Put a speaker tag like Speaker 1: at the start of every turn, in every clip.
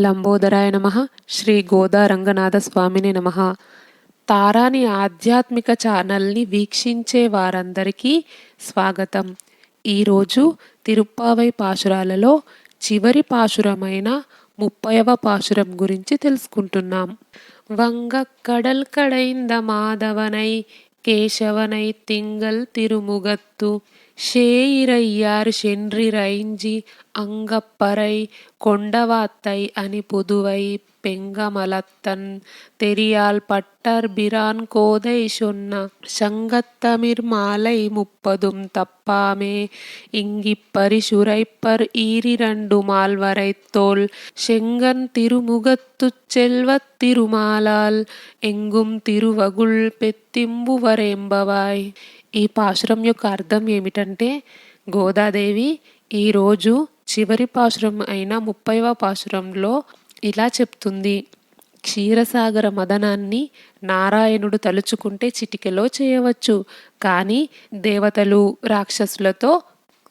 Speaker 1: లంబోదరాయ నమ. శ్రీ గోదా రంగనాథ స్వామిని నమ. తారాని ఆధ్యాత్మిక ఛానల్ని వీక్షించే వారందరికీ స్వాగతం. ఈరోజు తిరుప్పావై పాశురాలలో చివరి పాశురమైన ముప్పైవ పాశురం గురించి తెలుసుకుంటున్నాం. వంగ కడల్ కడైంద మాధవనై కేశవనై తింగల్ తిరుముగత్తు ஷேயிரையார் சென்றிரைஞ்சி அங்கப்பறை கொண்டவாத்தை அணி புதுவை பெங்கமலத்தன் தெரியால் பட்டர் பிரான் கோதை சொன்ன சங்கத்தமிர் மாலை முப்பதும் தப்பாமே. இங்கிப்பரி சுரைப்பர் ஈரிரண்டு மால்வரை தோல் செங்கன் திருமுகத்துச் செல்வத் திருமாலால். எங்கும் திருவகுள் பெத்திம்புவரெம்பவாய். ఈ పాశురం యొక్క అర్థం ఏమిటంటే గోదాదేవి ఈరోజు చివరి పాశురం అయిన ముప్పైవ పాశురంలో ఇలా చెప్తుంది. క్షీరసాగర మదనాన్ని నారాయణుడు తలుచుకుంటే చిటికెలో చేయవచ్చు. కానీ దేవతలు రాక్షసులతో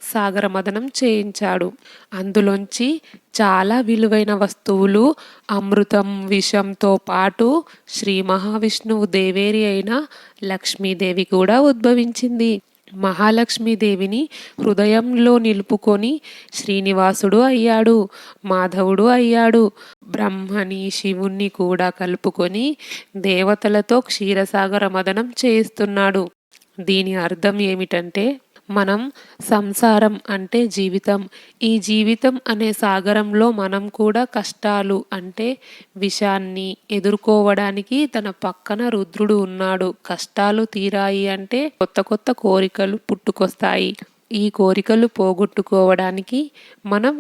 Speaker 1: సాగరమదనం చేయించాడు. అందులోంచి చాలా విలువైన వస్తువులు అమృతం విషంతో పాటు శ్రీ మహావిష్ణువు దేవేరి అయిన లక్ష్మీదేవి కూడా ఉద్భవించింది. మహాలక్ష్మీదేవిని హృదయంలో నిలుపుకొని శ్రీనివాసుడు అయ్యాడు మాధవుడు అయ్యాడు. బ్రహ్మని శివుణ్ణి కూడా కలుపుకొని దేవతలతో క్షీరసాగర మదనం చేయిస్తున్నాడు. దీని అర్థం ఏమిటంటే మనం సంసారం అంటే జీవితం. ఈ జీవితం అనే సాగరంలో మనం కూడా కష్టాలు అంటే విషాన్ని ఎదుర్కోవడానికి తన పక్కన రుద్రుడు ఉన్నాడు. కష్టాలు తీరాయి అంటే కొత్త కొత్త కోరికలు పుట్టుకొస్తాయి. ఈ కోరికలు పోగొట్టుకోవడానికి మనం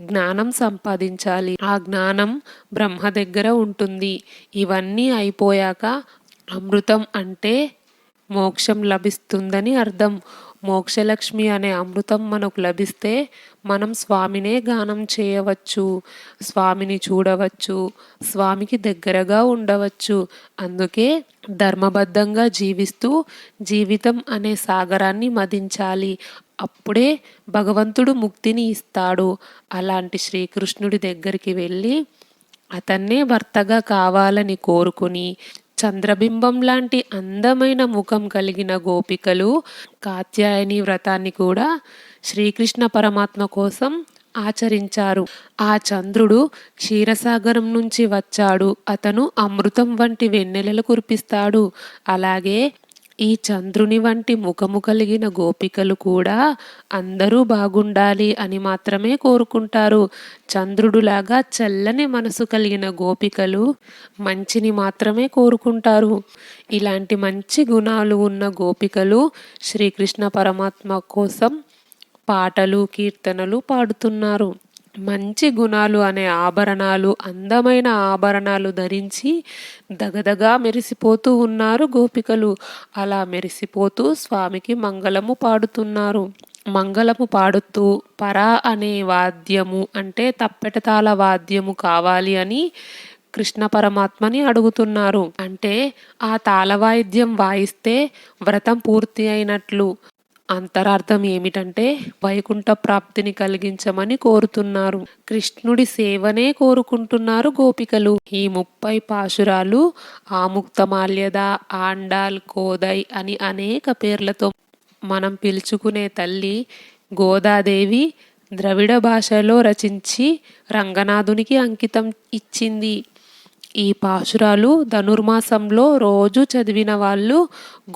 Speaker 1: జ్ఞానం సంపాదించాలి. ఆ జ్ఞానం బ్రహ్మ దగ్గర ఉంటుంది. ఇవన్నీ అయిపోయాక అమృతం అంటే మోక్షం లభిస్తుందని అర్థం. మోక్షలక్ష్మి అనే అమృతం మనకు లభిస్తే మనం స్వామినే గానం చేయవచ్చు స్వామిని చూడవచ్చు స్వామికి దగ్గరగా ఉండవచ్చు. అందుకే ధర్మబద్ధంగా జీవిస్తూ జీవితం అనే సాగరాన్ని మదించాలి. అప్పుడే భగవంతుడు ముక్తిని ఇస్తాడు. అలాంటి శ్రీకృష్ణుడి దగ్గరికి వెళ్ళి అతన్నే భర్తగా కావాలని కోరుకుని చంద్రబింబం లాంటి అందమైన ముఖం కలిగిన గోపికలు కాత్యాయని వ్రతాన్ని కూడా శ్రీకృష్ణ పరమాత్మ కోసం ఆచరించారు. ఆ చంద్రుడు క్షీరసాగరం నుంచి వచ్చాడు. అతను అమృతం వంటి వెన్నెలలు కురిపిస్తాడు. అలాగే ఈ చంద్రుని వంటి ముఖము కలిగిన గోపికలు కూడా అందరూ బాగుండాలి అని మాత్రమే కోరుకుంటారు. చంద్రుడులాగా చల్లని మనసు కలిగిన గోపికలు మంచిని మాత్రమే కోరుకుంటారు. ఇలాంటి మంచి గుణాలు ఉన్న గోపికలు శ్రీకృష్ణ పరమాత్మ కోసం పాటలు కీర్తనలు పాడుతున్నారు. మంచి గుణాలు అనే ఆభరణాలు అందమైన ఆభరణాలు ధరించి దగదగా మెరిసిపోతూ ఉన్నారు గోపికలు. అలా మెరిసిపోతూ స్వామికి మంగళము పాడుతున్నారు. మంగళము పాడుతూ పరా అనే వాద్యము అంటే తప్పెటతాల వాద్యము కావాలి అని కృష్ణ పరమాత్మని అడుగుతున్నారు. అంటే ఆ తాళవాయిద్యం వాయిస్తే వ్రతం పూర్తి అయినట్లు అంతరార్థం ఏమిటంటే వైకుంఠ ప్రాప్తిని కలిగించమని కోరుతున్నారు. కృష్ణుడి సేవనే కోరుకుంటున్నారు గోపికలు. ఈ ముప్పై పాశురాలు ఆముక్తమాల్యద ఆండాల్ కోదై అని అనేక పేర్లతో మనం పిలుచుకునే తల్లి గోదాదేవి ద్రవిడ భాషలో రచించి రంగనాథునికి అంకితం ఇచ్చింది. ఈ పాశురాలు ధనుర్మాసంలో రోజు చదివిన వాళ్ళు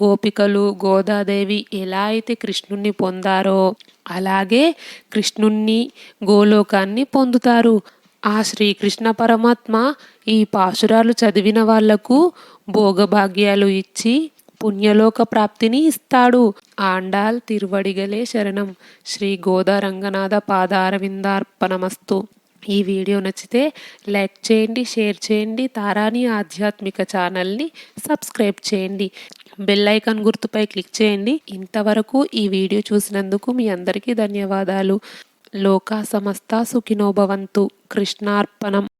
Speaker 1: గోపికలు గోదాదేవి ఎలా అయితే కృష్ణుణ్ణి పొందారో అలాగే కృష్ణుణ్ణి గోలోకాన్ని పొందుతారు. ఆ శ్రీకృష్ణ పరమాత్మ ఈ పాశురాలు చదివిన వాళ్ళకు భోగభాగ్యాలు ఇచ్చి పుణ్యలోక ప్రాప్తిని ఇస్తాడు. ఆండాల్ తిరువడిగలే శరణం. శ్రీ గోదా రంగనాథ పాదారవిందార్పణమస్తు. ఈ వీడియో నచ్చితే లైక్ చేయండి షేర్ చేయండి తారాని ఆధ్యాత్మిక ఛానల్ని సబ్స్క్రైబ్ చేయండి. బెల్ ఐకాన్ గుర్తుపై క్లిక్ చేయండి. ఇంతవరకు ఈ వీడియో చూసినందుకు మీ అందరికీ ధన్యవాదాలు. లోకా సమస్త సుఖినోభవంతు కృష్ణార్పణం.